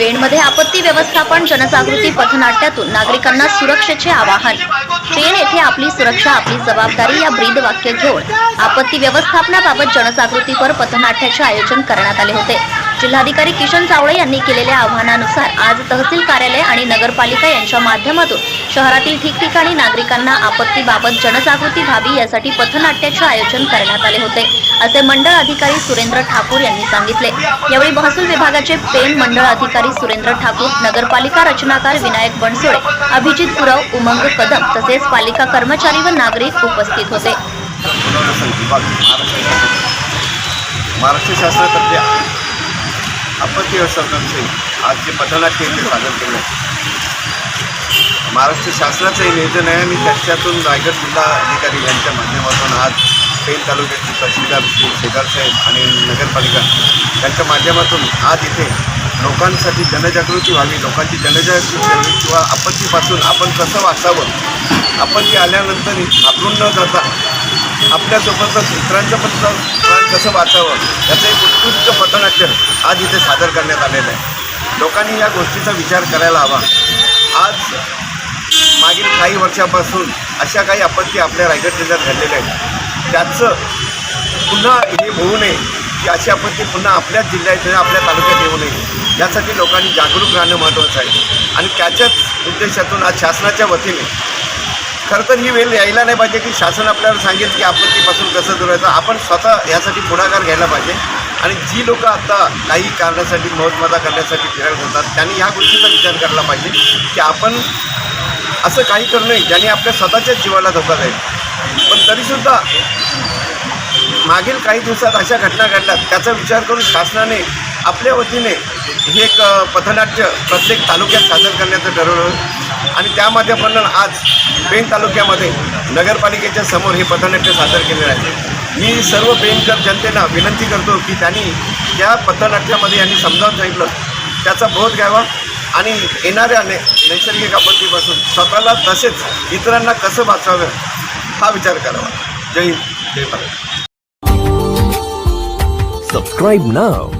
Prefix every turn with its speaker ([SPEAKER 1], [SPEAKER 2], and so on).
[SPEAKER 1] पेणमध्ये आपत्ती व्यवस्थापन जनजागृती पथनाट्यातून नागरिकांना सुरक्षेचे आवाहन. पेण येथे आपली सुरक्षा आपली जबाबदारी या ब्रीद वाक्य घेऊन आपत्ती व्यवस्थापनाबाबत जनजागृतीपर पथनाट्याचे आयोजन करण्यात आले होते. जिल्हाधिकारी किशन चावळे यांनी केलेल्या आवाहनानुसार आज तहसील कार्यालय आणि नगरपालिका यांच्या माध्यमातून शहरातील ठिकठिकाणी नागरिकांना आपत्तीबाबत जनजागृती व्हावी यासाठी पथनाट्याचे आयोजन करण्यात आले होते असे मंडळ अधिकारी सुरेंद्र ठाकूर यांनी सांगितले. यावेळी महसूल विभागाचे पेन मंडळ अधिकारी सुरेंद्र ठाकूर नगरपालिका रचनाकार विनायक बनसोडे अभिजित गुरव उमंग कदम तसेच पालिका कर्मचारी व नागरिक उपस्थित होते.
[SPEAKER 2] महाराष्ट्र महाराष्ट्र शासनातर्फे आपत्ती व्यवस्थापनाचे आज जे पथनाट्य इथे सादर केलं. महाराष्ट्र शासनाचं हे नियोजन आहे आणि त्याच्यातून रायगड जिल्हा अधिकारी यांच्या माध्यमातून आज पेन तालुक्याचे तहसीलदार श्री शेगार साहेब आणि नगरपालिका यांच्या माध्यमातून आज इथे लोकांसाठी जनजागृती व्हावी लोकांची जनजागृती व्हावी किंवा आपत्तीपासून आपण कसं वाचावं? आपत्ती आल्यानंतर घाबरून न जाता आपल्यासोबतच इतरांचं पण स- कसं वाचावं याचं एक उत्कृष्ट पथनाट्य आज इथे सादर करण्यात आलेलं आहे. लोकांनी या गोष्टीचा विचार करायला हवा. आज मागील काही वर्षापासून अशा काही आपत्ती आपल्या रायगड जिल्ह्यात घडलेल्या आहेत. त्याचं पुन्हा हे होऊ नये की अशी आपत्ती पुन्हा आपल्याच जिल्ह्यात आपल्या तालुक्यात येऊ नये. यासाठी लोकांनी जागरूक राहणं महत्त्वाचं आहे. आणि त्याच्याच उद्देशातून आज शासनाच्या वतीने खरं तर ही वेळ यायला नाही पाहिजे की शासन आपल्याला सांगेल की आपत्तीपासून कसं दुरायचं. आपण स्वतः यासाठी पुढाकार घ्यायला पाहिजे. आणि जी लोकं आता काही कारणासाठी मौजमजा करण्यासाठी फिरायला होतात त्यांनी ह्या गोष्टीचा विचार करायला पाहिजे की आपण असं काही करू नये ज्याने आपल्या स्वतःच्याच जीवाला धोका जाईल. पण तरीसुद्धा मागील काही दिवसात अशा घटना घडल्यात त्याचा विचार करून शासनाने आपल्या वतीने हे एक पथनाट्य प्रत्येक तालुक्यात सादर करण्याचं ठरवलं आणि त्या माध्यमातून आज पेण तालुक्यामध्ये नगरपालिकेच्या समोर हे पथनाट्य सादर केलेलं आहे. मी सर्व पेणकर जनतेला विनंती करतो की त्यांनी या पथनाट्यामध्ये यांनी समजावून सांगितलं. त्याचा बोध घ्यावा आणि येणाऱ्या नै नैसर्गिक आपत्तीपासून स्वतःला तसेच इतरांना कसं वाचावं हा विचार करावा. जय हिंद. जय Bharat.
[SPEAKER 3] Subscribe now